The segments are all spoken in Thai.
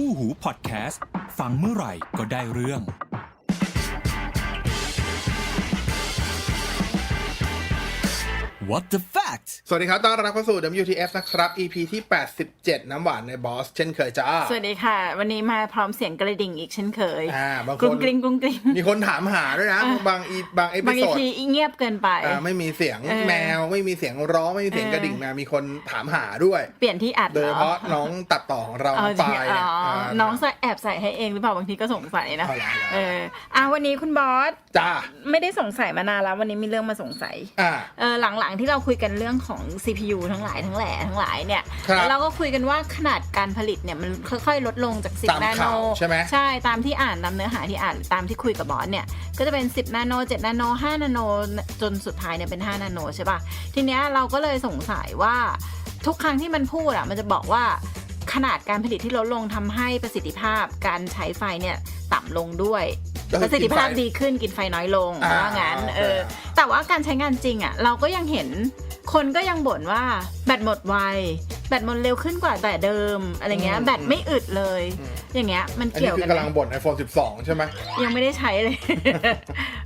คู่หูพอดแคสต์ ฟังเมื่อไหร่ก็ได้เรื่อง What the fact สวัสดีครับ ต้อนรับเข้าสู่ WTF นะครับ EP ที่ 87 น้ำหวานในบอส เช่นเคยจ้า สวัสดีค่ะ วันนี้มาพร้อมเสียงกระดิ่งอีกเช่นเคย อ่า บางคนกรุงกริงกรุงกริงมีคนถามหาด้วยนะ บางอีบางเอพิบางโซอีดพีเงียบเกินไป อ่า ไม่มีเสียงเออแมว ไม่มีเสียงร้อง ไม่มีเสียงเออกระดิ่งแมวมีคนถามหาด้วย เปลี่ยนที่อัดโดยเฉพาะหรอน้องตัดต่อของเราเอาไฟจริงล์อ๋ออ่าน้องใส่แอบใส่ให้เองหรือเปล่า บางทีก็สงสัยนะ เอาล่ะเอออะวันนี้คุณบอส จ้า ไม่ได้สงสัยมานานแล้ว วันนี้มีเรื่องมาสงสัย อ่า เออ หลังๆที่เราคุยกันเรื่องของ CPU ทั้งหลายทั้งแหล่ทั้งหลายเนี่ยครับแล้วเราก็คุยกันว่าขนาดการผลิตเนี่ยมันค่อยๆ ลดลงจาก ตาม10 นาโนข่าวใช่ไหม ใช่ตามที่อ่านตามเนื้อหาที่อ่านตามที่คุยกับบอสเนี่ยก็จะเป็น 10 นาโน 7 นาโน 5 นาโน จนสุดท้ายเนี่ยเป็น 5 นาโนใช่ป่ะ ทีเนี้ยเราก็เลยสงสัยว่าทุกครั้งที่มันพูดอะมันจะบอกว่าขนาดการผลิตที่ลดลงทำให้ประสิทธิภาพการใช้ไฟเนี่ยต่ำลงด้วยก็คือ ประสิทธิภาพกินไฟดีขึ้นกินไฟน้อยลงอ่าว่างั้นโอเคเออแต่ว่าการใช้งานจริงอะเราก็ยังเห็นคนก็ยังบ่นว่าแบตหมดไว แบตหมดเร็วขึ้นกว่าแต่เดิมอะไรเงี้ยแบตไม่อึดเลย อย่างเงี้ยมันอันนี้เกี่ยวคืกัอนกำไหมลังบ่น iPhone 12 ใช่ไหม ยังไม่ได้ใช้เลย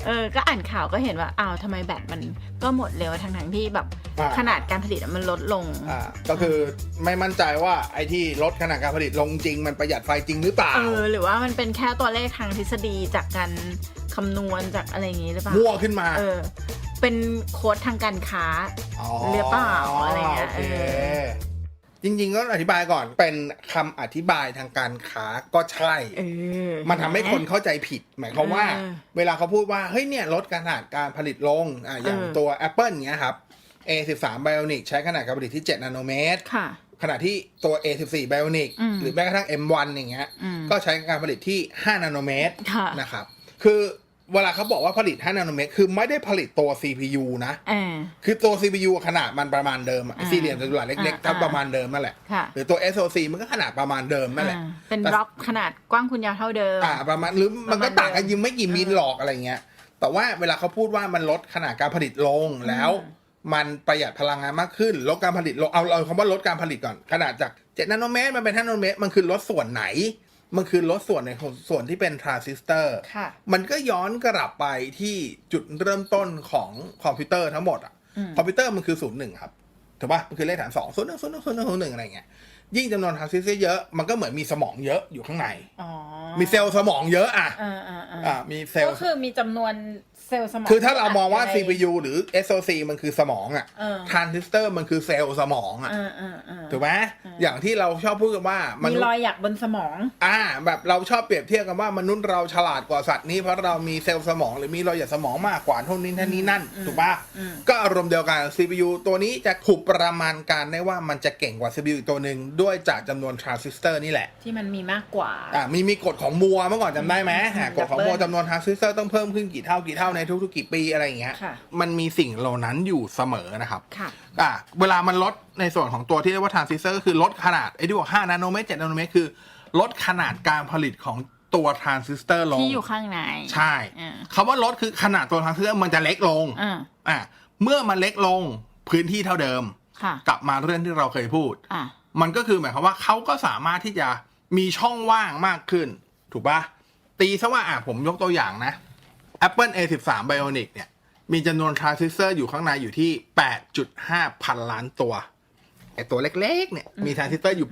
เออ ก็อ่านข่าวก็เห็นว่าอ้าวทำไมแบตมันก็หมดเร็วทั้งทั้งๆที่แบบอ่า ขนาดการผลิตอะมันลดลง อ่าก็คือไม่มั่นใจว่าไอ้ที่ลดขนาดการผลิตลงจริง มันประหยัดไฟจริงหรือเปล่า เออ หรือว่ามันเป็นแค่ตัวเลขทางทฤษฎีจากการคำนวณจากอะไรอย่างงี้หรือเปล่า มั่วขึ้นมา เออ เป็นโค้ดทางการค้า หรือเปล่าอะไรเงี้ยโอเคเออ จริงๆก็อธิบายก่อนเป็นคำอธิบายทางการค้าก็ใช่ เออ มันทำให้คนเข้าใจผิด หมายความว่าเออเวลาเขาพูดว่าเฮ้ยเนี่ยลดขนาดการผลิตลงอะอย่างเออตัว Apple เนี้ยครับ A13 Bionic ใช้ขนาดการผลิตที่ 7 นาโนเมตร ค่ะ ขณะที่ตัว A14 Bionic อืม หรือแม้กระทั่ง M1 อย่างเงี้ย อืม ก็ใช้การผลิตที่ 5 นาโนเมตรค่ะ นะครับ คือ เวลาเขาบอกว่าผลิต5นาโนเมตรคือไม่ได้ผลิตตัว CPU นะเออคือตัว CPU ขนาดมันประมาณเดิมอะอ่าสี่เหลี่ยมจัตุรัสเล็กๆอ่าก็ประมาณเดิมนั่นแหละ ค่ะหรือตัว SoC มันก็ขนาดประมาณเดิมนั่นแหละ อ่าเป็นแต่ บล็อกขนาดกว้างคุณยาวเท่าเดิม อ่าประมาณหรือมันก็ประมาณต่างกันยิงไม่กี่มิลหรอกอะไรเงี้ย แต่ว่าเวลาเขาพูดว่ามันลดขนาดการผลิตลงแล้ว มันประหยัดพลังงานมากขึ้น ลดการผลิตลงเอาเอาคำว่าลดการผลิตก่อน ขนาดจาก7นาโนเมตรมันเป็น5นาโนเมตรมันคือลดส่วนไหน มันคือลดส่วนในส่วนที่เป็นทรานซิสเตอร์ค่ะมันก็ย้อนกลับไปที่จุดเริ่มต้นของคอมพิวเตอร์ทั้งหมดอะอืมคอมพิวเตอร์มันคือศูนย์หนึ่งครับถูกป่ะมันคือเลขฐานสองศูนย์หนึ่งศูนย์หนึ่งศูนย์หนึ่งศูนย์หนึ่งอะไรเงี้ยยิ่งจำนวนทรานซิสเตอร์เยอะมันก็เหมือนมีสมองเยอะอยู่ข้างในอ๋อมีเซลล์สมองเยอะอะอ่าอ่าอ่าอ่ามีเซลล์ก็คือมีจำนวน เซลล์สมองคือถ้าเรามองว่าะไร CPU หรือ SoC มันคือสมองอะเออทรานซิสเตอร์มันคือเซลล์สมองอะอ่าอ่าอ่าถูกไหมอย่างที่เราชอบพูดกันว่ามมีนุษรอยย์หยักบนสมอง อ่า แบบเราชอบเปรียบเทียบกันว่ามนุษย์เราฉลาดกว่าสัตว์นี้เพราะเรามีเซลล์สมองหรือมีรอยหยักสมองมากกว่าเท่านี้เท่านี้นั่นถูกปะอืม ก็อารมณ์เดียวกัน CPU ตัวนี้จะถูกประมาณการได้ว่ามันจะเก่งกว่า CPU อีกตัวหนึ่งด้วยจากจำนวนทรานซิสเตอร์นี่แหละ ที่มันมีมากกว่า อ่ามีมีกฎของมัวเมื่อก่อนจำได้ไหมอืมอ่ากฎของมัว Double จำนวนทรานซิสเตอร์ต้องเพิ่มขึ้นกี่เท่ากี่เท่าในทุกๆกี่ปีอะไรอย่างเงี้ย ค่ะมันมีสิ่งเหล่านั้นอยู่เสมอนะครับค่ะ อ่าเวลามันลดในส่วนของตัวที่เรียกว่าทรานซิสเตอร์ก็คือลดขนาดไอ้ที่บอก5นาโนเมตร7นาโนเมตรคือ ลดขนาดการผลิตของตัวทรานซิสเตอร์ลง ที่อยู่ข้างใน ใช่อ่า คำว่าลดคือขนาดตัวทรานซิสเตอร์มันจะเล็กลง อ่าอ่าเมื่อมันเล็กลงพื้นที่เท่าเดิม ค่ะ กลับมาเรื่องที่เราเคยพูด อ่ามันก็คือหมายความว่าเขาก็สามารถที่จะมีช่องว่างมากขึ้น ถูกปะตีซะว่าอะผมยกตัวอย่างนะ Apple A13 Bionic เนี่ย มีจำนวนทรานซิสเตอร์อยู่ข้างในอยู่ที่ 8.5 พันล้านตัวไอตัวเล็กๆ เนี่ย มีทรานซิสเตอร์อยู่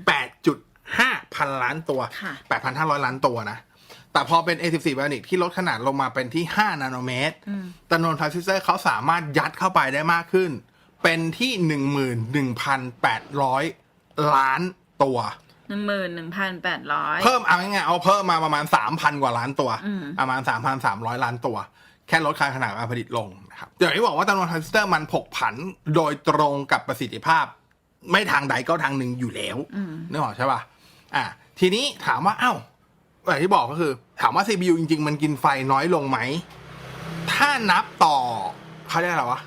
8.5 พันล้านตัวค่ะ8,500 ล้านตัวนะ แต่พอเป็น A14 Bionic ที่ลดขนาดลงมาเป็นที่ 5 นาโนเมตรจำนวนทรานซิสเตอร์เขาสามารถยัดเข้าไปได้มากขึ้น เป็นที่ 11,800 ล้านตัว หนึ่งหมื่นหนึ่งพันแปดร้อยเพิ่มเอาง่ายๆเอาเพิ่มมาประมาณ3,000กว่าล้านตัว อืม ประมาณ 3,300 ล้านตัว แค่ลดค่าขนาดการผลิตลงนะครับอย่างที่บอกว่าจำนวนทรานซิสเตอร์มันผกผันโดยตรงกับประสิทธิภาพ ไม่ทางใดก็ทางหนึ่งอยู่แล้วนึกออกใช่ป่ะอะทีนี้ถามว่าเอ้าอย่างที่บอกก็คือ ถามว่า CPU จริง ๆ มันกินไฟน้อยลงไหม ถ้านับต่อเขาเรียกอะไรวะ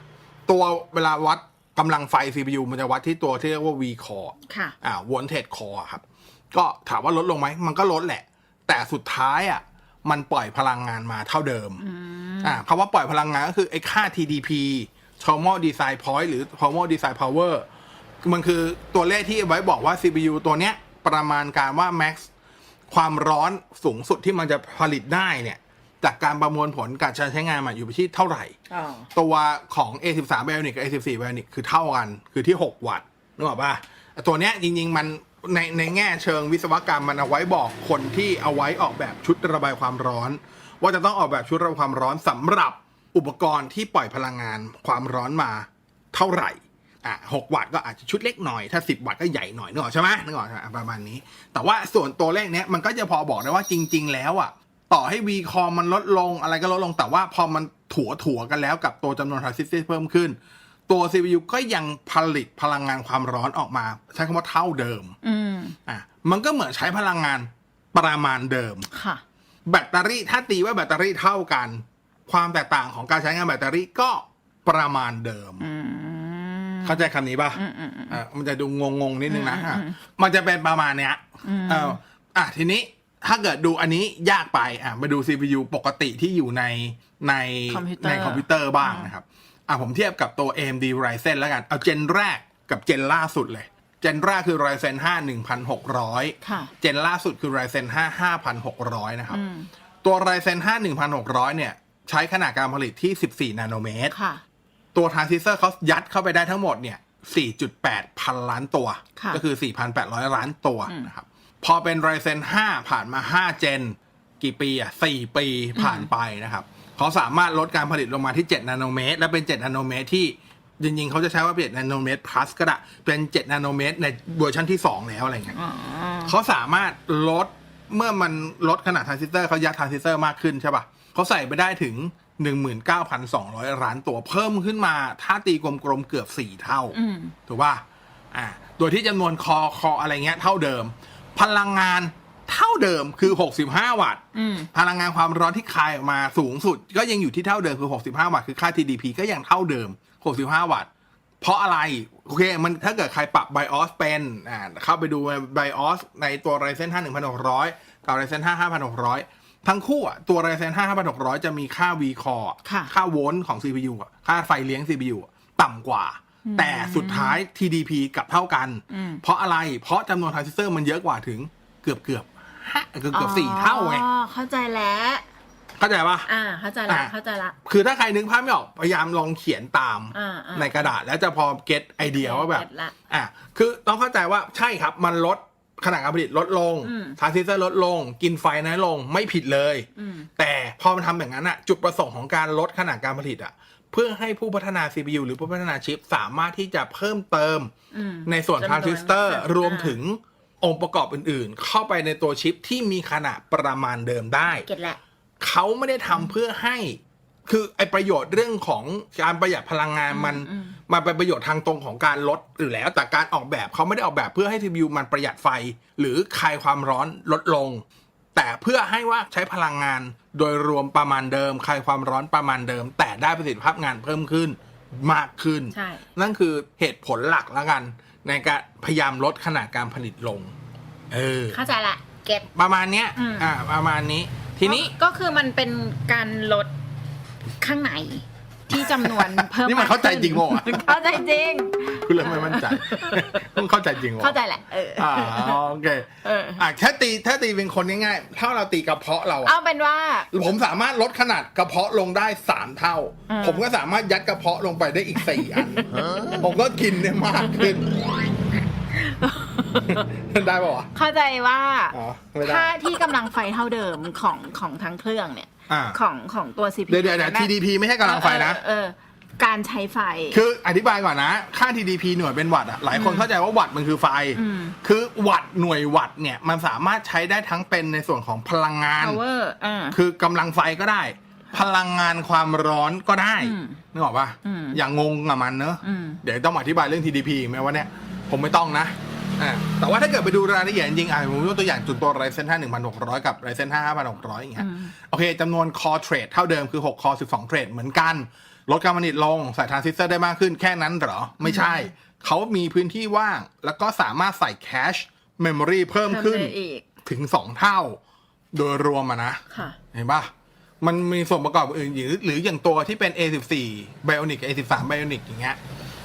ตัวเวลาวัดกำลังไฟ CPU มันจะวัดที่ตัวที่เรียกว่า V core ค่ะ อ่า voltage core ครับ ก็ถามว่าลดลงไหมมันก็ลดแหละ แต่สุดท้ายอะมันปล่อยพลังงานมาเท่าเดิมอ่าคำว่าปล่อยพลังงานก็คือไอ้ค่า TDP thermal design point หรือ thermal design power มันคือตัวเลขที่ไว้บอกว่า CPU ตัวเนี้ยประมาณการว่า max ความร้อนสูงสุดที่มันจะผลิตได้เนี่ย จากการประมวลผลการใช้งานมาอยู่ที่เท่าไหร่อ๋อตัวของ A13 Bionic กับ A14 Bionic คือเท่ากัน คือที่ 6 วัตต์นึกออกป่ะตัวเนี้ยจริง ๆ มัน ในในแง่เชิงวิศวกรรมมันเอาไว้บอกคนที่เอาไว้ออกแบบชุดระบายความร้อน ว่าจะต้องออกแบบชุดระบายความร้อนสำหรับอุปกรณ์ที่ปล่อยพลังงานความร้อนมาเท่าไหร่อะหกวัตต์ก็อาจจะชุดเล็กหน่อยถ้า10วัตต์ก็ใหญ่หน่อยนึกออกใช่ไหมนึกออกใช่ไหมประมาณนี้ แต่ว่าส่วนตัวเลขเนี้ยมันก็จะพอบอกได้ว่าจริง ๆ แล้วอะต่อให้ V คอมันลดลงอะไรก็ลดลงแต่ว่าพอมันถัวถัวกันแล้วกับตัวจำนวนทรานซิสเตอร์เพิ่มขึ้น ตัว CPU ก็ยังผลิตพลังงานความร้อนออกมา ใช้คำว่าเท่าเดิมอืมอะมันก็เหมือนใช้พลังงานประมาณเดิมค่ะ แบตเตอรี่ถ้าตีว่าแบตเตอรี่เท่ากัน ความแตกต่างของการใช้งานแบตเตอรี่ก็ประมาณเดิมอืมเข้าใจคำนี้ป่ะอืมอืมอืมอะมันจะดูงงๆนิดนึงนะอืมอะอืมมันจะเป็นประมาณเนี้ยอืมเอออะทีนี้ถ้าเกิดดูอันนี้ยากไปอะมาดู CPU ปกติที่อยู่ในในคอมพิวเตอร์ในคอมพิวเตอร์บ้างนะครับ อะผมเทียบกับตัว AMD Ryzen แล้วกัน เอาเจนแรกกับเจนล่าสุดเลย เจนแรกคือ Ryzen 5 1600ค่ะเจนล่าสุดคือ Ryzen 5 5600 นะครับอืมตัว Ryzen 5 1600 เนี่ย ใช้ขนาดการผลิตที่ 14 นาโนเมตรค่ะตัวทรานซิสเตอร์เขายัดเข้าไปได้ทั้งหมดเนี่ย 4.8 พันล้านตัวค่ะก็คือ 4,800 ล้านตัวอืมนะครับ พอเป็น Ryzen 5 ผ่านมา 5 เจน กี่ปีอะ 4 ปีผ่านไปนะครับ เขาสามารถลดการผลิตลงมาที่ 7 นาโนเมตร และเป็น 7 นาโนเมตรที่จริงๆ เขาจะใช้ว่าเป็น7นาโนเมตร plus ก็ได้ เป็น 7 นาโนเมตร ในเวอร์ชันที่ 2 แล้วอะไรเงี้ยอ๋อเขาสามารถลดเมื่อมันลดขนาดทรานซิสเตอร์เขายัดทรานซิสเตอร์มากขึ้นใช่ปะเขาใส่ไปได้ถึง 19,200 ล้านตัวเพิ่มขึ้นมา ถ้าตีกลมๆเกือบ 4 เท่าอืมถูกป่ะอ่า โดยที่จำนวนคอคออะไรเงี้ยเท่าเดิม พลังงาน เท่าเดิมคือ 65 วัตต์ อืม พลังงานความร้อนที่คายออกมาสูงสุด ก็ยังอยู่ที่เท่าเดิมคือ 65 วัตต์ คือค่า TDP ก็ยังเท่าเดิม 65 วัตต์ เพราะอะไร โอเค มันถ้าเกิดใครปรับ BIOS เป็น อ่า เข้าไปดู BIOS ในตัว Ryzen 5 1600 กับ Ryzen 5 5600 ทั้งคู่อะตัว Ryzen 5 5600 จะมีค่า V-core ค่ะ ค่าโวลต์ของ CPU อะค่าไฟเลี้ยง CPU อะต่ำกว่า แต่สุดท้าย TDP กลับเท่ากันอืมเพราะอะไร เพราะจำนวนทรานซิสเตอร์มันเยอะกว่าถึงเกือบเกือบ ห้าเกือบเกือบสี่เท่าไงอ๋อเข้าใจแล้ว เข้าใจปะอ่า เข้าใจละอะเข้าใจละ คือถ้าใครนึกภาพไม่ออกพยายามลองเขียนตามอ่าอ่า ในกระดาษแล้วจะพอเก็ตไอเดียว่าแบบเก็ตละอะคือต้องเข้าใจว่าใช่ครับมันลดขนาดการผลิตลดลงอืมทรานซิสเตอร์ลดลง กินไฟน้อยลงไม่ผิดเลย อืม แต่พอมันทำอย่างนั้นอะจุดประสงค์ของการลดขนาดการผลิตอะเพื่อให้ผู้พัฒนา CPU หรือผู้พัฒนาชิปสามารถที่จะเพิ่มเติมอืมในส่วนจำนวนทรานซิสเตอร์ อ่ารรวมถึง องค์ประกอบอื่นๆ เข้าไปในตัวชิปที่มีขนาดประมาณเดิมได้ เก็ตแหละ เขาไม่ได้ทำเพื่อให้ คือไอประโยชน์เรื่องของการประหยัดพลังงานมัน อืมมันเป็นประโยชน์ทางตรงของการลดอยู่แล้ว แต่การออกแบบเขาไม่ได้ออกแบบเพื่อให้ CPU มันประหยัดไฟ หรือคลายความร้อนลดลง แต่เพื่อให้ว่าใช้พลังงานโดยรวมประมาณเดิม คลายความร้อนประมาณเดิม แต่ได้ประสิทธิภาพงานเพิ่มขึ้นมากขึ้น ใช่ นั่นคือเหตุผลหลักแล้วกัน ในการพยายามลดขนาดการผลิตลง เออ เข้าใจละเก็ต ประมาณเนี้ย อืม อ่า ประมาณนี้ ทีนี้ ก็คือมันเป็นการลดข้างใน ที่จำนวนเพิ่มนี่มันเข้าใจจริงปะวะเข้าใจจริง คุณเลยไม่มั่นใจมึงเข้าใจจริงวะเข้าใจแหละเอออ่าโอเคเอออะถ้าตีถ้าตีเป็นคนง่ายๆถ้าเราตีกระเพาะเราอะเอาเป็นว่า ผมสามารถลดขนาดกระเพาะลงได้สามเท่าอืมผมก็สามารถยัดกระเพาะลงไปได้อีกสี่อันผมก็กินได้มากขึ้นได้ปะวะเข้าใจว่าอ๋อไม่ได้ถ้าที่กำลังไฟเท่าเดิมของของทั้งเครื่องเนี่ย อ่า ของของตัว CPU เดี๋ยวเดี๋ยวเดี๋ยวนั่น TDP ไม่ใช่กำลังไฟนะ เออเออเออการใช้ไฟ คืออธิบายก่อนนะ ค่า TDP หน่วยเป็นวัตต์อะหลายคนอืมเข้าใจว่าวัตต์มันคือไฟ อืม คือวัตต์หน่วยวัตต์เนี่ย มันสามารถใช้ได้ทั้งเป็นในส่วนของพลังงาน power อ่า คือกำลังไฟก็ได้ พลังงานความร้อนก็ได้อืมนึกออกปะอืม อย่างงงกับมันเนอะ อืม เดี๋ยวต้องอธิบายเรื่อง TDP ไหมว่าเนี่ย ผมไม่ต้องนะ อ่าแต่ว่าถ้าเกิดไปดูรายละเอียดจริงๆอะผมยกตัวอย่างจุดตัว Ryzen 5 1600กับ Ryzen 5 5600อย่างเงี้ยอืมโอเคจำนวน core trade เท่าเดิมคือ6 core 12 trade เหมือนกัน ลดการผลิตลงใส่ทรานซิสเตอร์ได้มากขึ้นแค่นั้นเหรอ ไม่ใช่ เขามีพื้นที่ว่าง แล้วก็สามารถใส่ cache memory เพิ่มเพิ่มขึ้นได้อีกถึง2เท่า โดยรวมอะนะค่ะเห็นปะมันมีส่วนประกอบอื่นหรือหรืออย่างตัวที่เป็น A14 Bionic A13 Bionic อย่างเงี้ย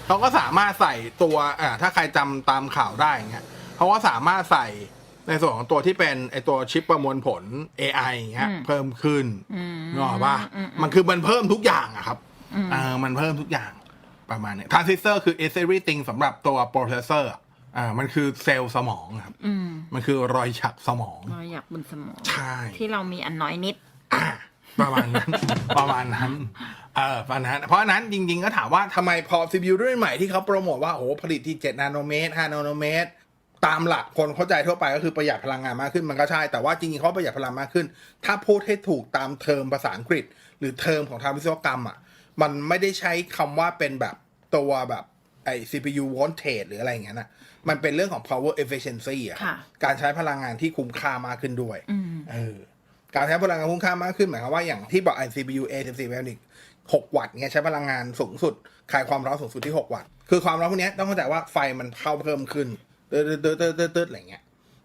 เขาก็สามารถใส่ตัวอ่าถ้าใครจำตามข่าวได้อย่างเงี้ยเขาก็สามารถใส่ในส่วนของตัวที่เป็นไอตัวชิปประมวลผล AI เงี้ยอืมเพิ่มขึ้นอืมนึกออกปะอืมมันคือมันเพิ่มทุกอย่างอะครับอืมเออมันเพิ่มทุกอย่างประมาณเนี้ทรานซิสเตอร์คือ everything สำหรับตัวโปรเซสเซอร์อ่ามันคือเซลล์สมองครับอืมมันคือรอยฉักสมองเราอยากบนสมอง ใช่ ที่เรามีอันน้อยนิด อ่า ประมาณนั้น ประมาณนั้นเออประมาณนั้นเพราะฉะนั้นจริง ๆ ก็ถามว่าทำไมพอ CPU รุ่นใหม่ที่เขาโปรโมทว่าโอ้โหผลิตที่ 7 นาโนเมตร 5 นาโนเมตร ตามหลักคนเข้าใจทั่วไปก็คือประหยัดพลังงานมากขึ้นมันก็ใช่ แต่ว่าจริงๆเขาประหยัดพลังมากขึ้น ถ้าพูดให้ถูกตามเทอมภาษาอังกฤษ หรือเทอมของทางวิศวกรรมอะมันไม่ได้ใช้คำว่าเป็นแบบตัวแบบไอ้ CPU voltage หรืออะไรอย่างเงี้ยนะ มันเป็นเรื่องของ power efficiency อะค่ะการใช้พลังงานที่คุ้มค่ามากขึ้นด้วยอืมเออ การใช้พลังงานคุ้มค่ามากขึ้นหมายความว่าอย่างที่บอก CPU A14 Bionic 6 วัตต์เนี่ยใช้พลังงานสูงสุดคายความร้อนสูงสุดที่ 6 วัตต์ คือความร้อนพวกนี้ต้องเข้าใจว่าไฟมันเข้าเพิ่มขึ้นตืดตืดตืดตืดตืดอะไรเงี้ย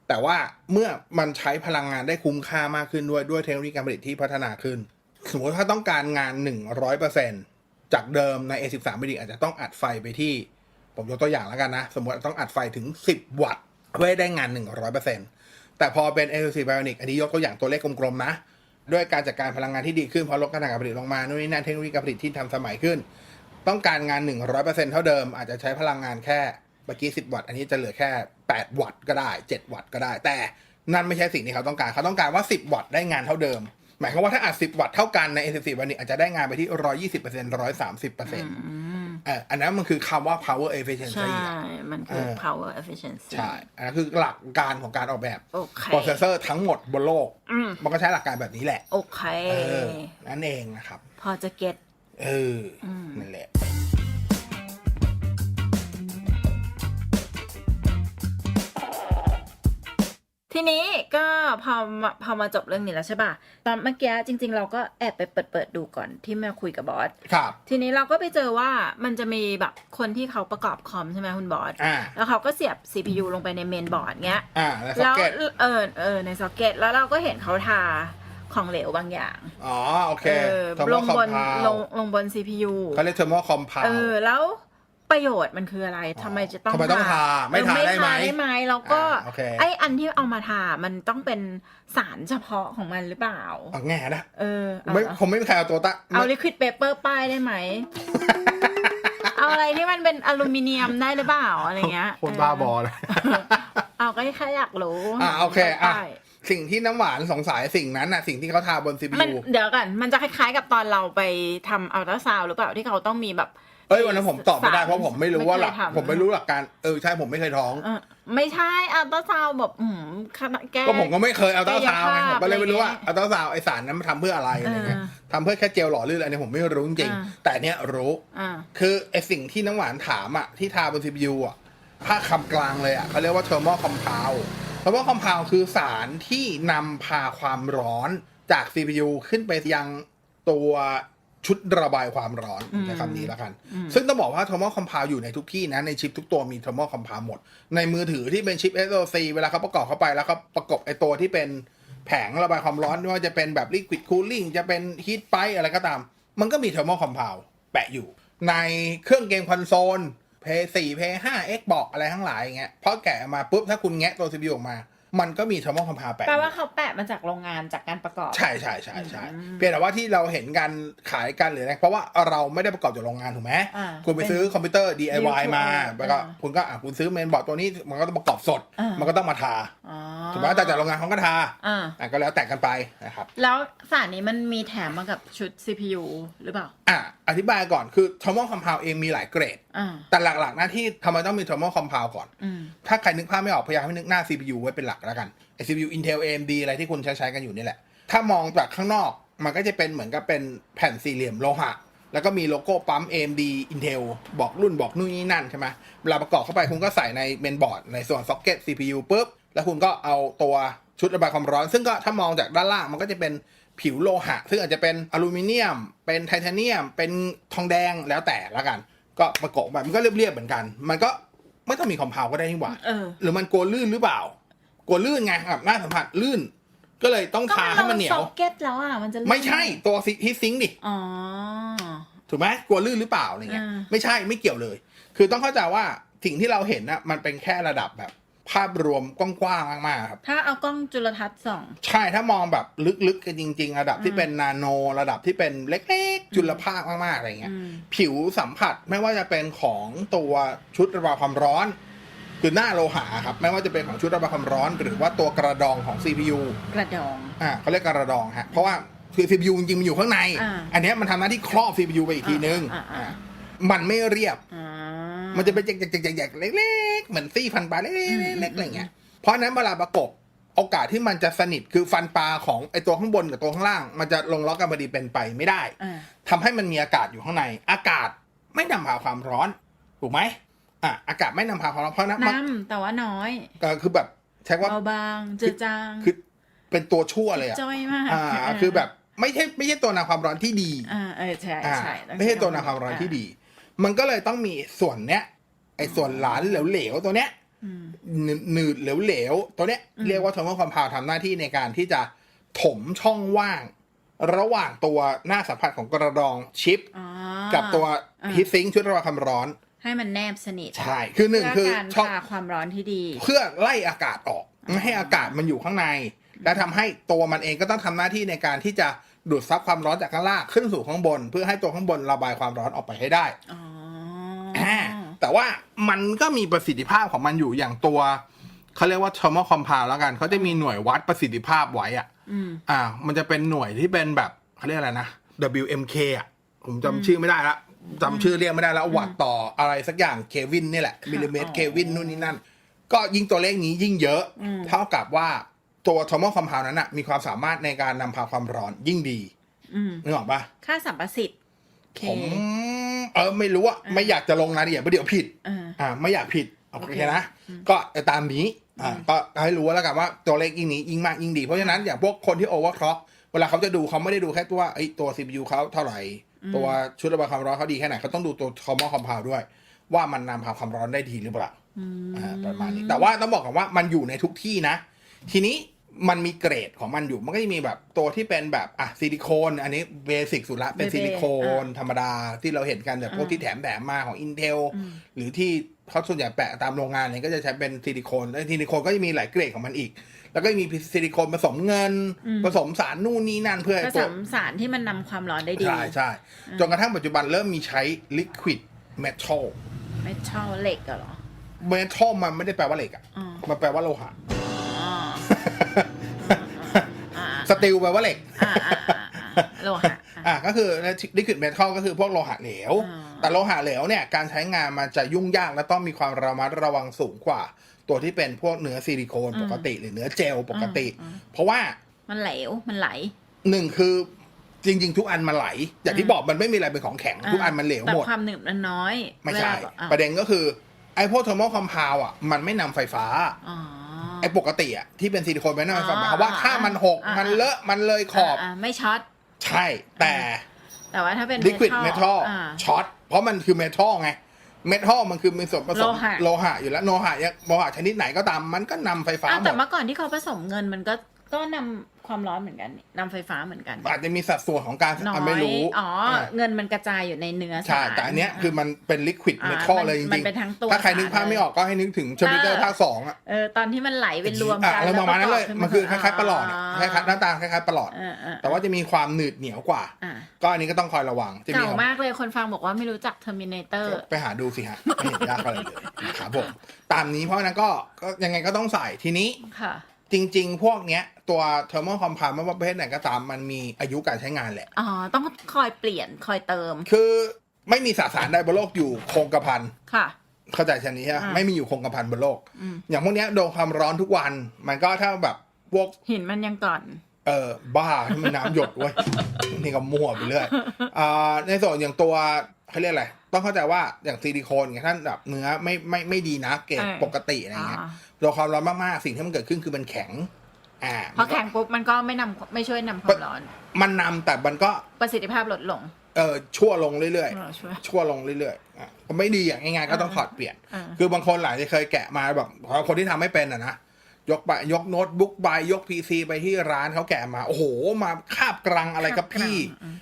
แต่ว่าเมื่อมันใช้พลังงานได้คุ้มค่ามากขึ้นด้วยด้วยเทคโนโลยีการผลิตที่พัฒนาขึ้น สมมติถ้าต้องการงาน 100%จากเดิมใน A13 Bionic อาจจะต้องอัดไฟไปที่ ผมยกตัวอย่างแล้วกันนะ สมมติต้องอัดไฟถึง 10 วัตต์เพื่อได้งาน 100% แต่พอเป็น A14 Bionic อันนี้ยกตัวอย่างตัวเลขกลมๆนะ ด้วยการจัดการพลังงานที่ดีขึ้นเพราะลดขนาดการผลิตลงมานู่นนี่นั่นเทคโนโลยีการผลิตที่ทันสมัยขึ้น ต้องการงาน 100%เท่าเดิม อาจจะใช้พลังงานแค่เมื่อกี้ 10 วัตต์ อันนี้จะเหลือแค่ 8 วัตต์ก็ได้ 7 วัตต์ก็ได้ แต่นั่นไม่ใช่สิ่งที่เขาต้องการ เขาต้องการว่า 10 วัตต์ได้งานเท่าเดิม หมายความว่าถ้าอัด 10 วัตต์เท่ากันใน A14 Bionic อาจจะได้งานไปที่ 120% 130% อืมเอออันนั้นมันคือคำว่า power ใช่ efficiency อะมันคือเออ power efficiency ใช่ อันนั้นคือหลักการของการออกแบบโอเคโปรเซสเซอร์ทั้งหมดบนโลกอืมมันก็ใช้หลักการแบบนี้แหละ โอเคเออนั่นเองนะครับ พอจะเก็ตเอออมนั่นแหละ ทีนี้ก็พอมาพอมาจบเรื่องนี้แล้วใช่ป่ะ ตอนเมื่อกี้จริง ๆ เราก็แอบไปเปิดเปิดๆดูก่อนที่มาคุยกับบอส ครับ ทีนี้เราก็ไปเจอว่ามันจะมีแบบคนที่เขาประกอบคอมใช่ไหมคุณบอส อ่า แล้วเขาก็เสียบ CPU ลงไปในเมนบอร์ดเงี้ย อ่าแล้วซ็อแล้วกเก็ตเออเออในซ็อกเก็ตแล้วเราก็เห็นเขาทาของเหลวบางอย่างอ๋อ โอเคเออเทอร์ลโมงคอมบนพาลงลงบน CPU เขาเรียกเทอร์โมคอมพาเออแล้ว ประโยชน์มันคืออะไรทำไมจะต้องทำไมต้องทาไม่เออทาได้ไหมได้ไหมแล้วก็อ่าโอเค ไออันที่เอามาทามันต้องเป็นสารเฉพาะของมันหรือเปล่า เอาแง่นะเออเอาไม่เหรอผมไม่มีใครเอาตัวตะเอาลิควิดเปเปอร์ป้ายได้ไหม เอาอะไรที่มันเป็นอลูมิเนียมได้หรือเปล่าอะไรเงี้ยโคนบ้าบอเลย เอาก็แค่อยากรู้อ่าโอเคอะ ป้ายสิ่งที่น้ำหวานสงสัยสิ่งนั้นน่ะ สิ่งที่เขาทาบนมัน CPU เดี๋ยวกันมันจะคล้ายๆกับตอนเราไปทำอัลตราซาวหรือเปล่าที่เขาต้องมีแบบ เอ้ยวันนั้นผมตอบไม่ได้สารเพราะผมไม่รู้ว่าหลักไม่เคยทำผมไม่รู้หลักการเออใช่ผมไม่เคยท้อง เออไม่ใช่อัลตราซาวแบบอืมขนาดแกก็ผมก็ไม่เคยเอาเต้าซาวไงกายภาพผมก็เลยไม่รู้ว่าอะไรเงี้ยเอาเต้าซาวไอสารนั้นมันทำเพื่ออะไรอะไรเงี้ยเออทำเพื่อแค่เจลหล่อลื่นอะไรเนี่ยผมไม่รู้จริงอ่า ๆแต่เนี้ยรู้ อ่า คือไอสิ่งที่น้ำหวานถามอะที่ทาบน CPU อะถ้าคำกลางเลยอะเขาเรียกว่า thermal compound thermal compound คือสารที่นำพาความร้อนจาก CPU ขึ้นไปยังตัว ชุดระบายความร้อนอืมใช้คำนี้แล้วกันอืมซึ่งต้องบอกว่า thermal compound อยู่ในทุกที่นะ ในชิปทุกตัวมี thermal compound หมด ในมือถือที่เป็นชิป SoC เวลาเขาประกอบเข้าไปแล้วเขาประกบไอตัวที่เป็นแผงระบายความร้อนไม่ว่าจะเป็นแบบ liquid cooling จะเป็น heat pipe อะไรก็ตาม มันก็มี thermal compound แปะอยู่ ในเครื่องเกมคอนโซล Play 4 Play 5 Xbox อะไรทั้งหลายอย่างเงี้ยพอแกะออกมาปุ๊บถ้าคุณแงะตัว CPU ออกมา มันก็มี thermal compound แปะอแปลยู่ว่าเขาแปะมาจากโรงงานจากการประกอบ ใช่ใช่ใช่ใช่อืมเพียงแต่ว่าที่เราเห็นกันขายกันหรืออะไรเพราะว่าเราไม่ได้ประกอบจากโรงงานถูกไหมอ่าคุณไปซื้อคอมพิวเตอร์ DIY มาอ่าแล้วก็คุณก็อะคุณซื้อเมนบอร์ดตัวนี้มันก็ต้องประกอบสด อ่ามั มันก็ต้องมาทาอ๋อถูกไหมแต่จากโรงงานเขาก็ทาอ่าอะก็แล้วแต่กันไปนะครับ แล้วสารนี้มันมีแถมมากับชุด CPU หรือเปล่า อะอธิบายก่อนคือ thermal compound เองมีหลายเกรด อ่า แต่หลักๆหน้าที่ทำไมต้องมี thermal compound ก่อน อืม ถ้าใครนึกภาพไม่ออกพยายามให้นึกหน้า CPU ไว้เป็นหลักแล้วกันไอ CPU Intel AMD อะไรที่คุณใช้ใช้กันอยู่นี่แหละ ถ้ามองจากข้างนอกมันก็จะเป็นเหมือนกับเป็นแผ่นสี่เหลี่ยมโลหะ แล้วก็มีโลโก้ปั๊ม AMD Intel บอกรุ่นบอกนู่นนี่นั่นใช่ไหมเวลาประกอบเข้าไปคุณก็ใส่ในเมนบอร์ดในส่วนซ็อกเก็ต CPU ปุ๊บ แล้วคุณก็เอาตัวชุดระบายความร้อน ซึ่งก็ถ้ามองจากด้านล่างมันก็จะเป็นผิวโลหะ ซึ่งอาจจะเป็นอลูมิเนียม เป็นไทเทเนียม เป็นทองแดงแล้วแต่ละกัน ก็ประกอบแบบมันก็เรียบๆเหมือนกัน มันก็ไม่ต้องมีคอมเพลก็ได้นี่หว่าเออหรือมันกลัวลื่นหรือเปล่าก ลัวลื่นไงแบบหน้าสัมผัสลื่น ก็เลยต้องทาให้มันเหนียวซ็อกเก็ตแล้วอะมันจะไม่ใช่ตัวฮิตซิงค์ดิ อ๋อ ถูกไหมกลัวลื่นหรือเปล่าอะไรเงี้ยอ่า ไม่ใช่ไม่เกี่ยวเลย คือต้องเข้าใจว่าสิ่งที่เราเห็นนะมันเป็นแค่ระดับแบบ ภาพรวมกว้างๆมากๆครับ ถ้าเอากล้องจุลทรรศน์ส่อง ใช่ถ้ามองแบบลึกๆกันจริง ๆ ระดับที่เป็นนาโน ระดับที่เป็นเล็กๆ จุลภาคมากๆอะไรเงี้ย อืม ผิวสัมผัสไม่ว่าจะเป็นของตัวชุดระบายความร้อน คือหน้าโลหะครับ ไม่ว่าจะเป็นของชุดระบายความร้อน หรือว่าตัวกระดองของ CPU กระดอง อ่าเขาเรียกกระดองฮะเพราะว่าคือ CPU จริงๆมันอยู่ข้างใน อ่าอันเนี้ยมันทำหน้าที่ครอบ CPU ไปอีกทีนึงอ่าอ่า อ่าอ่ามันไม่เรียบ อ่า มันจะเป็นแจกๆๆๆเล็กๆ เหมือนซี่ฟันปลาเล็กๆๆอะไรเงี้ย เพราะฉะนั้นเวลาประกบโอกาสที่มันจะสนิทคือฟันปลาของไอตัวข้างบนกับตัวข้างล่าง มันจะลงล็อกกันพอดีเป็นไปไม่ได้อ่า ทำให้มันมีอากาศอยู่ข้างใน อากาศไม่นำพาความร้อน ถูกไหม อะอากาศไม่นำพาความร้อนเพราะนั้นมันน้ำแต่ว่าน้อยเอ่อคือแบบใช้ว่าเบาบางจืดจางคือเป็นตัวชั่วเลยอะจ้อยมากอ่า คือแบบไม่ใช่ไม่ใช่ตัวนำความร้อนที่ดีอ่าเออใช่อ่าใช่ต้องไม่ใช่ตัวนำความร้อนที่ดี มันก็เลยต้องมีส่วนเนี้ยไอ้ส่วนหลานเหลวๆตัวเนี้ยอืมหนืดหนืดเหลวๆตัวเนี้ยอืมเรียกว่า thermal compound ทำหน้าที่ในการที่จะถมช่องว่าง ระหว่างตัวหน้าสัมผัสของกระดองชิปอ๋อกับตัวอ่าฮีทซิงค์ชุดระบายความร้อน ให้มันแนบสนิท ใช่ คือหนึ่งเพื่คือการช่องพาความร้อนที่ดี เพื่อไล่อากาศออก ไม่ให้อากาศมันอยู่ข้างใน และทำให้ตัวมันเองก็ต้องทำหน้าที่ในการที่จะดูดซับความร้อนจากข้างล่างขึ้นสู่ข้างบน เพื่อให้ตัวข้างบนระบายความร้อนออกไปให้ได้อ๋ออ่าแต่ว่ามันก็มีประสิทธิภาพของมันอยู่อย่างตัวเขาเรียกว่า thermal compound แล้วกันเขาจะมีหน่วยวัดประสิทธิภาพไว้อะอืมอ่า มันจะเป็นหน่วยที่เป็นแบบเขาเรียกอะไรนะ WMK อะผมจำชื่อไม่ได้ละ จำชื่อเรียกไม่ได้แล้ววัตต์ต่ออะไรสักอย่างเควินนี่แหละมิลลิเมตรอ๋อเควินนู่นนี่นั่น ก็ยิ่งตัวเลขนี้ยิ่งเยอะอืมเท่ากับว่าตัว thermal compound นั้นอะมีความสามารถในการนำพาความร้อนยิ่งดีอืมนึกออกปะค่าสัมประสิทธิ์เคผมเออไม่รู้อะไม่อยากจะลงรายละเอียดเพราะเดี๋ยวผิดอ่าอ่าไม่อยากผิดโอโอเคเคนะ ก็ตามนี้อ่าอืมก็ให้รู้แล้วกันว่าตัวเลขยิ่งนี้ยิ่งมากยิ่งดี เพราะฉะนั้นอย่างพวกคนที่โอเวอร์คล็อกเวลาเขาจะดูเขาไม่ได้ดูแค่ตัวว่าไอ้ตัว CPU เขาเท่าไหร่ ตัวชุดระบายความร้อนเขาดีแค่ไหนเขาต้องดูตัว thermal compound ด้วย ว่ามันนำพาความร้อนได้ดีหรือเปล่าอืมอ่าประมาณนี้แต่ว่าต้องบอกกันว่ามันอยู่ในทุกที่นะ ทีนี้มันมีเกรดของมันอยู่ มันก็จะมีแบบตัวที่เป็นแบบอะซิลิโคน อันนี้เบสิกสุดละ เป็นเบเบซิลิโคนธรรมดาที่เราเห็นกันแบบพวกอ่าที่แถมแถมมาของ Intel อืมหรือที่เขาส่วนใหญ่แปะตามโรงงานเนี่ยก็จะใช้เป็นซิลิโคนแล้วซิลิโคนก็จะมีหลายเกรดของมันอีก แล้วก็มีซิลิโคนผสมเงินอืมผสมสารนู่นนี่นั่นเพื่อผให้สตัวมสารที่มันนำความร้อนได้ดี ใช่ใช่จนกระทั่งปัจจุบันเริ่มมีใช้ liquid metal ไม่ชอบเหล็กอะเหรอ metal มันไม่ได้แปลว่าเหล็กอะอ๋อมันแปลว่าโลหะอ๋ออ่าสตีลแปลว่าเหล็กอ่าอ่า อ่าอ่าโลหะอะอะก็คือ liquid metal ก็คือพวกโลหะเหลวอ่าแต่โลหะเหลวเนี่ยการใช้งานมันจะยุ่งยากและต้องมีความระมัดระวังสูงกว่า ตัวที่เป็นพวกเนื้อซิลิโคนปกติ หรือเนื้อเจลปกติอืมเพราะว่ามันเหลวมันไหลหนึ่งคือจริง ๆ ทุกอันมันไหล อย่างที่บอกมันไม่มีอะไรเป็นของแข็ง ทุกอันมันเหลวแต่หมดความหนึบมันน้อย ไม่ใช่เวลาแบบอะประเด็นก็คือไอ้พวก thermal compound อะมันไม่นำไฟฟ้าอ๋อไอ้ปกติอะที่เป็นซิลิโคนไม่นำไฟฟ้าหมายความว่าอ่าถ้ามันหกอ่ามัมันเลอะมันเลยขอบาาไม่ช็อต ใช่แต่แต่ว่าถ้าเป็น liquid metal อ่า ช็อตเพราะมันคือ metal ไง metal มันคือมีส่วนผสมโลหะ โลหะอยู่แล้วโลหะเนี่ยโลหะชนิดไหนก็ตามมันก็นำไฟฟ้าอ้าวหมแต่ด เมื่อก่อนที่เขาผสมเงินมันก็ ก็นำความร้อนเหมือนกันนี่นำไฟฟ้าเหมือนกันอาจจะมีสัดส่วนของการน้ออะยไม่รู้อ๋ออ่าเงินมันกระจายอยู่ในเนื้อใช่ สารแต่อันเนี้ยคือมันเป็น liquid อ่า metal มันเลยจริงมันเป็นทั้งตัวถ้าใครนึกภาพสารเลยไม่ออกก็ให้นึกถึงชมิเตอร์เออภาคสองอะเออตอนที่มันไหลเป็นรวมอะกันอะไรประมาณนั้นเลยแวมันคือคล้ายๆประหลอดอะคล้ายๆหน้าตาตาคล้ายๆประหลอดเออเออแต่ว่าจะมีความหนืดเหนียวกว่า อะก็อันนี้ก็ต้องคอยระวังจะมีเก่าของ มากเลยคนฟังบอกว่าไม่รู้จัก Terminator ไปหาดูสิฮะ ไม่เห็นยากอะไรเลยครับผมตามนี้เพราะฉะนั้นก็ก็ยังไงก็ต้องใส่ทีนี้ ค่ะ จริง ๆ พวกเนี้ยตัว thermal compound ไม่ว่าประเภทไหนก็ตามมันมีอายุการใช้งานแหละ อ๋อ ต้องคอยเปลี่ยนคอยเติม คือไม่มีสสารใดบนโลกอยู่คงกระพันค่ะ เข้าใจชนี้ใช่ไหมอ่าไม่มีอยู่คงกระพันบนโลกอืมอย่างพวกเนี้ยโดนความร้อนทุกวัน มันก็ถ้าแบบพวกหินมันยังก่อนเออบ้าที่มีน้ำหยดเว้ยนี่ก็มั่วไปเรื่อยอ่าในส่วนอย่างตัว เขาเรียกอะไร ต้องเข้าใจว่าอย่างซิลิโคนเนี่ยท่านแบบเนื้อไม่ไม่ไม่ดีนะเกรดเออปกติอะไรเงี้ยอ่าโดนความร้อนมากๆ สิ่งที่มันเกิดขึ้นคือมันแข็ง อ่าพอแข็งปุ๊บมันก็ไม่นำไม่ช่วยนำความร้อน มันนำแต่มันก็ประสิทธิภาพลดลง เออชั่วลงเรื่อยเออช่วยๆชั่วลงเรื่อยๆอะก็ไม่ดีอย่างง่ายๆก็ต้องถอดเปลี่ยนอ่าคือบางคนหลายจะเคยแกะมาแบบคนที่ทำไม่เป็นอะนะยกไปยกโน้ตบุ๊กไปยกพีซีไปที่ร้านเขาแกะมา โอ้โห มาคาบกรังอะไรกับพี่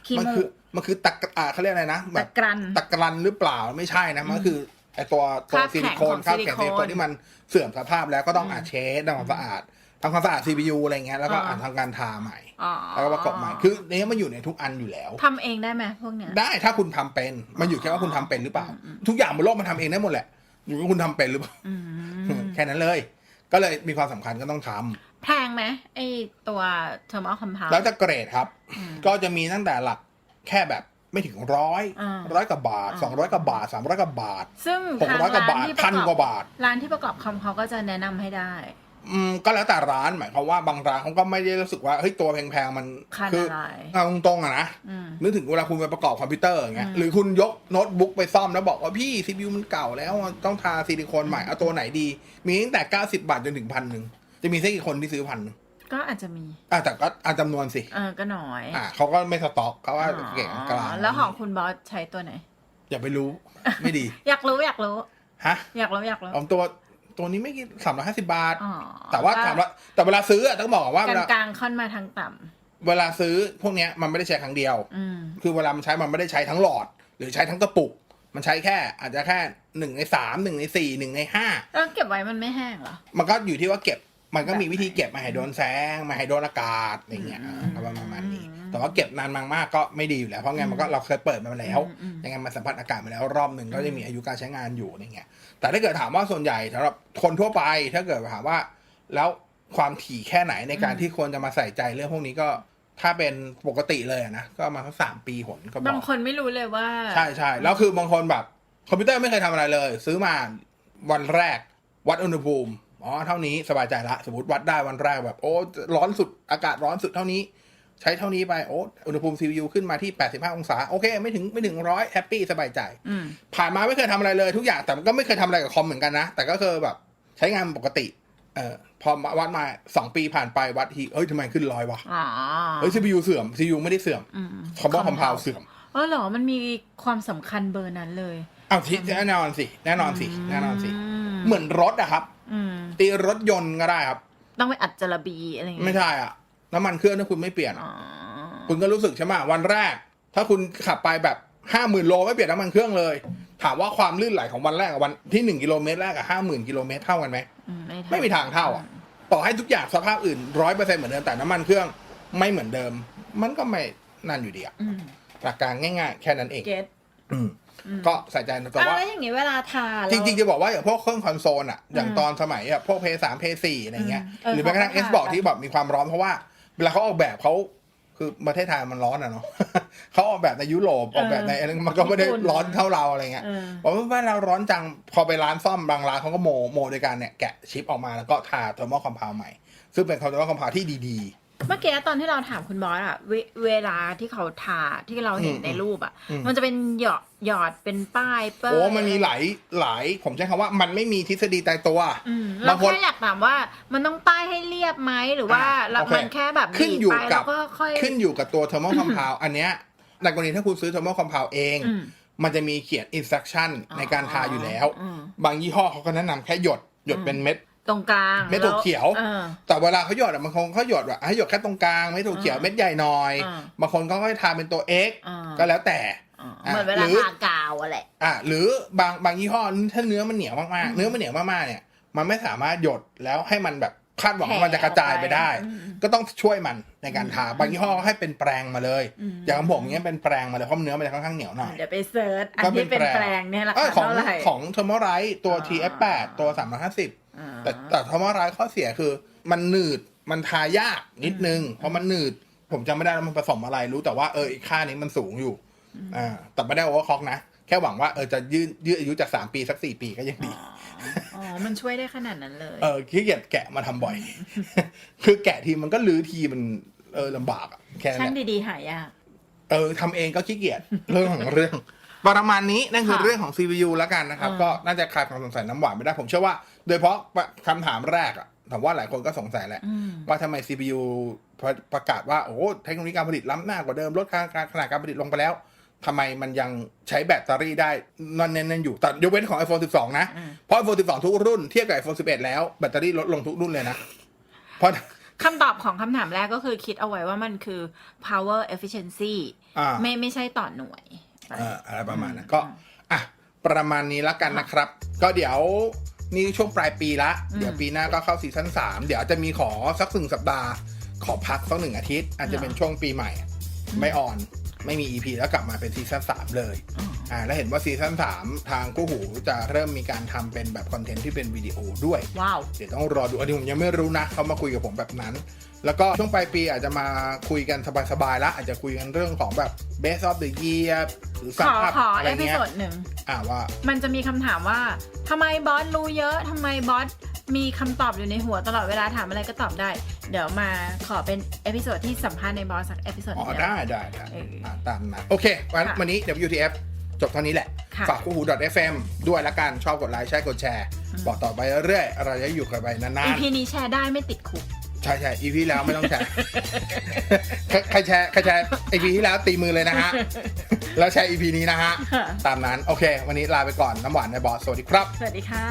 ขี้มันมูคือก มันคือตะกอ่าเขาเรียกอะไรนะแบตะบกรัน ตะกรันหรือเปล่าไม่ใช่นะมันก็คือไออตัวตัวคราบซิลิโคนแข็งของคราบแข็งซิซิลิลิโคนโคนที่มันเสื่อมสภาพแล้วก็ต้องอาดเช็ดทำความสะอาดทำความสะอาด CPU อะไรเงี้ยแล้วก็อ่า อ่านทำการทาใหม่ อ๋อแล้วก็ประกอบใหม่คือเนี้ยมันอยู่ในทุกอันอยู่แล้ว ทำเองได้ไหมพวกเนี้ย ได้ถ้าคุณทำเป็นมันอยู่แค่ว่าคุณทำเป็นหรือเปล่าทุกอย่างบนโลกมันทำเองได้หมดแหละ อยู่ที่คุณทำเป็นหรือเปล่า อืม แค่นั้นเลย ก็เลยมีความสำคัญก็ต้องทำแพงไหมไอตัว thermal compound แล้วจะเกรดครับก็จะมีตั้งแต่หลัก แค่แบบไม่ถึงร้อยอ่าร้อยกว่าบาทอ่า สองร้อยกว่าบาทสามร้อยกว่าบาทซึ่งหกทางร้อยกว่าร้านบาทที่ประพันกอบกว่าบาท ร้านที่ประกอบคอมเขาก็จะแนะนำให้ได้ อืมก็แล้วแต่ร้านหมายความว่าบางร้านเขาก็ไม่ได้รู้สึกว่าเฮ้ยตัวแพงๆมันคันคือะไร เอาตรงๆอะนะอืม นึกถึงเวลาคุณไปประกอบคอมพิวเตอร์อย่างเงี้ยอืม หรือคุณยกโน้ตบุ๊กไปซ่อมแล้วบอกว่าพี่ CPU มันเก่าแล้วต้องทาซิลิโคนใหม่เอาตัวไหนดี มีตั้งแต่90บาทจนถึงพันหนึ่งจะมีสักกี่คนที่ซื้อพันหนึ่ง ก็อาจจะมีอะแต่ก็อะจำนวนสิเออก็น้อยอะเขาก็ไม่สต็อกเขาว่าเก่งกลางแล้วของคุณบอสใช้ตัวไหน อย่าไปรู้ ไม่ดี อยากรู้อยากรู้ฮะอยากรู้อยากรู้เอาตัวตัวนี้ไม่กี่สามร้อยห้าสิบาทอ๋อแต่ว่าถามว่าแต่เวลาซื้ออะต้องบอกก่อนว่ากเวลางลากลางๆค่อนมาทางต่เวลาซื้อพวกเนี้ยมันไม่ได้ใช้ครั้งเดียวำอืมคือเวลามันใช้มันไม่ได้ใช้ทั้งหลอด หรือใช้ทั้งกระปุก มันใช้แค่ อาจจะแค่หนึ่งในสามหนึ่งในสี่หนึ่งในห้าแล้วเก็บไว้มันไม่แห้งเหรอมันก็อยู่ที่ว่าเก็บ มันก็มีแบบวิธีเก็บไมาให้โดนแสงไมาให้โดนอากาศอะไรเงี้ยอืมอ่าประมาณนี้อืมแต่ว่าเก็บนานมากๆก็ไม่ดีอยู่แล้วเพราะไงมันก็เราเคยเปิดมาแล้วอืมอืมยังไงมันสัมผัสอากาศมาแล้วรอบหนึ่งก็จะมีอายุการใช้งานอยู่อะไรเงี้ยแต่ถ้าเกิดถามว่าส่วนใหญ่สำหรับคนทั่วไปถ้าเกิดถามว่า แล้วความถี่แค่ไหนในการที่ควรจะมาใส่ใจเรื่องพวกนี้ก็ถ้าเป็นปกติเลยอะนะก็ประมาณสักสามปีหนก็บบาองกคนไม่รู้เลยว่า ใช่ใช่แล้วคือบางคนแบบคอมพิวเตอร์ไม่เคยทำอะไรเลย ซื้อมาวันแรกวัดอุณหภูมิ อ๋อเท่านี้สบายใจละ สมมติวัดได้วันแรกแบบ โอ้ร้อนสุดอากาศร้อนสุดเท่านี้ ใช้เท่านี้ไปโอ้อุณหภูมิ CPU ขึ้นมาที่ 85 องศา โอเค ไม่ถึงไม่ถึงร้อยแฮปปี้สบายใจอืมผ่านมาไม่เคยทำอะไรเลยทุกอย่างแต่มันก็ไม่เคยทำอะไรกับคอมเหมือนกันนะ แต่ก็คือแบบใช้งานปกติ เออพอมาวัดมาสองปีผ่านไปวัดทีเอ้ยทำไมขึ้นร้อยวะอ๋อเฮ้ย CPU เสื่อม CPU ไม่ได้เสื่อมอืมคอมว่าคอมพาวเสื่อมเออเหรอมันมีความสำคัญเบอร์นั้นเลย อ้าวที่แน่นอนสิแน่นอนสิแน่นอนสิมเหมือนรถอะครับ อืม ตีรถยนต์ก็ได้ครับ ต้องไปอัดจระบีอะไรอย่างไม่เงี้ยใช่อะน้ำมันเครื่องถ้าคุณไม่เปลี่ยนอ๋อะอคุณก็รู้สึกใช่ไหมวันแรก ถ้าคุณขับไปแบบห้าหมื่นโลไม่เปลี่ยนน้ำมันเครื่องเลย ถามว่าความลื่นไหลของวันแรกกับวันที่หนึ่งกิโลเมตรแรกกับห้าหมื่นกิโลเมตรเท่ากันไหม อืเท่ไม่มีทางเท่าอะต่อให้ทุกอย่างสภาพอื่นร้อยเปอร์เซ็นต์เหมือนเดิมแต่น้ำมันเครื่องไม่เหมือนเดิม มันก็ไม่นั่นอยู่ดีอะอืมหลักการง่าย ๆ แค่นั้นเอง เก็ตอืม ก็ใส่ใจนะแต่อะว่า แล้วอย่างงี้เวลาทาจเราริงๆ จะบอกว่าอย่างพวกเครื่องคอนโซลอะอย่างอืมตอนสมัยอะพวกเพย์สามเพย์สี่อะไรเงี้ยอืมเออหรือแม้กระทั่งเขาเอก็สบอกทากันที่แบบมีความร้อนเพราะว่า เวลาเขาออกแบบเขาคือประเทศไทยมันร้อนอะเนาะเขาออกแบบในยุโรปออกแบบในอะไรมันก็ไม่ได้ญี่ปุ่นร้อนเท่าเราอะไรเงี้ยเออบอกว่าบ้านเราร้อนจังพอไปร้านซ่อมบางร้านเขาก็โมโมโดยการเนี่ยแกะชิปออกมาแล้วก็ทาเทอร์โมคอมเพลใหม่ ซึ่งเป็นเทอร์โมคอมเพลที่ดี เมื่อกี้ตอนที่เราถามคุณบอสอะเวเวลาที่เขาทาที่เราเห็นอืมในรูปอะอืม มันจะเป็นหยอดหยอดเป็นป้ายๆเปิ้ลโอ้มันมีหลายหลาย ผมใช้คำว่ามันไม่มีทฤษฎีตายตัว อืมบาเรางคนแค่อยากถามว่า มันต้องป้ายให้เรียบไหมหรือว่าอ่าเราโอเคมันแค่แบบขึ้นอยู่บีบไปกัแล้บวก็ค่อยขึ้นอยู่กับตัวเทอร์โมคอมเพลอันเนี้ยในกรณีถ้าคุณซื้อเทอร์โมคอมเพลเอง อืมมันจะมีเขียนอินสต u ั t ชั่นในการทาอยู่แล้ว อืม บางยี่ห้อเขาก็แนะนำแค่หยด หยดอืมเป็นเม็ด ตรงกลางเม็ดถั่วเขียวเออ แต่เวลาเขาหยดอะบางคนเขาหยดแบบให้หยดแค่ตรงกลางเม็ดถั่วเขียวอ่าเม็ดใหญ่หน่อยอ่า บางคนเขาก็ให้ทาเป็นตัว X อ่าก็แล้วแต่อ๋ออะเหมือนเวลาหรือ ทากาวอะแหละ อะหรือบางบางยี่ห้อถ้าเนื้อมันเหนียวมากๆเนื้อมันเหนียวมากๆเนี่ย มันไม่สามารถหยดแล้วให้มันแบบคาดหวังว่ามันจะกระจายไปได้ อืม ก็ต้องช่วยมันในการทาบางยี่ห้อก็ให้เป็นแปรงมาเลยอืมอย่างของผมเนี้ยเป็นแปรงมาเลยเพราะเนื้อมันจะค่อนข้างเหนียวหน่อย เดี๋ยวไปเซิร์ชอันก็เป็ที่นเป็นแปลง แปลงเนี่ยราเอคาอของเท่าไหร่ ของเทอร์โมไรตัว อ่า TF8 ตัว 350อ่า แต่แต่เทอร์โมไรข้อเสียคือ มันหนืดมันทายากนิดนึง เพราะมันหนืด ผมจำไม่ได้แล้วมันผสมอะไรรู้แต่ว่าเอออีกค่านี้มันสูงอยู่อ่าแต่ไม่ได้โอเวอร์คล็อกนะ แค่หวังว่าเออจะยืดยืดอายุจาก3ปีสัก4ปีก็ยังดี อ๋อ มันช่วยได้ขนาดนั้นเลย เออขี้เกียจแกะมาทำบ่อย คือแกะทีมันก็ลื้อทีมันเออลำบากอะแค่นั้นช่างแหละดีๆ หายาก เออทำเองก็ขี้เกียจเรื่องของเรื่อง ประมาณนี้นั่นคือค่ะเรื่องของ CPU แล้วกันนะครับ อ่า ก็น่าจะคลายความสงสัยน้ำหวานไปได้ผมเชื่อว่า โดยเฉพาะคำถามแรกอะผมว่าหลายคนก็สงสัยแหละอืมว่าทำไม CPU ประประกาศว่า โอ้โหเทคโนโลยีการผลิตล้ำหน้ากว่าเดิม ลดขนาดขนาดการผลิตลงไปแล้วทำไมมันยังใช้แบตเตอรี่ได้นั่นเน้นๆอยู่แต่ยกเว้นของ iPhone 12 นะอืมเพราะ iPhone 12 ทุกรุ่น เทียบกับ iPhone 11 แล้ว แบตเตอรี่ลดลงทุกรุ่นเลยนะ เพราะคำตอบของคำถามแรกก็คือคิดเอาไว้ว่ามันคือ power efficiency อ่าไม่ไม่ใช่ต่อหน่วยเอ่ออะไรประมาณนั้นก็อะประมาณนี้แล้วกันนะครับ ก็เดี๋ยว นี่ช่วงปลายปีละ เดี๋ยวปีหน้าก็เข้าซีซั่น3เดี๋ยวจะมีขอสักหนึ่งสัปดาห์ ขอพักสักหนึ่งอาทิตย์ อาจจะเป็นช่วงปีใหม่ ไม่ออนไม่มี EP แล้วกลับมาเป็นซีซั่น3เลยอ่าแล้วเห็นว่าซีซั่น3ทางกู้หูจะเริ่มมีการทำเป็นแบบคอนเทนต์ที่เป็นวิดีโอด้วย ว้าว เดี๋ยวต้องรอดูอันนี้ผมยังไม่รู้นะเขามาคุยกับผมแบบนั้น แล้วก็ช่วงปลายปีอาจจะมาคุยกันสบายๆแล้วอาจจะคุยกันเรื่องของแบบ best of the year หรือขสัออัพขออะไรเอพิเงี้ยโซดหนึ่ง อ่าว่ามันจะมีคำถามว่าทำไมบอสรู้เยอะทำไมบอสมีคำตอบอยู่ในหัวตลอดเวลาถามอะไรก็ตอบได้ เดี๋ยวมาขอเป็นเอพิโซดที่สัมภาษณ์ในบอสสักเอพิโซดหอ๋อนึ่งได้ได้ได้เอออ่อ่าตามนั้นโอเควันค่ะวันนี้ WTF จบเท่านี้แหละ ค่ะฝากคู่หู .fm ด้วยละกันชอบกดไลค์ใช่กดแชร์บอกต่อไปเรื่อยๆเราจะอยู่กันไปนาน EP นี้แชร์ได้ไม่ติดคุกๆ ใช่ใช่ EP แล้วไม่ต้องแชร์ใครใครแชร์ใครแชร์ EP ที่แล้วตีมือเลยนะฮะ แล้วแชร์ EP นี้นะฮะ ค่ะ ตามนั้น โอเค วันนี้ลาไปก่อนน้ำหวานในบอสสวัสดีครับ สวัสดีค่ะ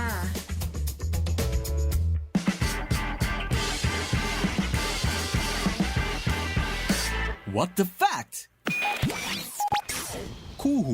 What the fact คู่หู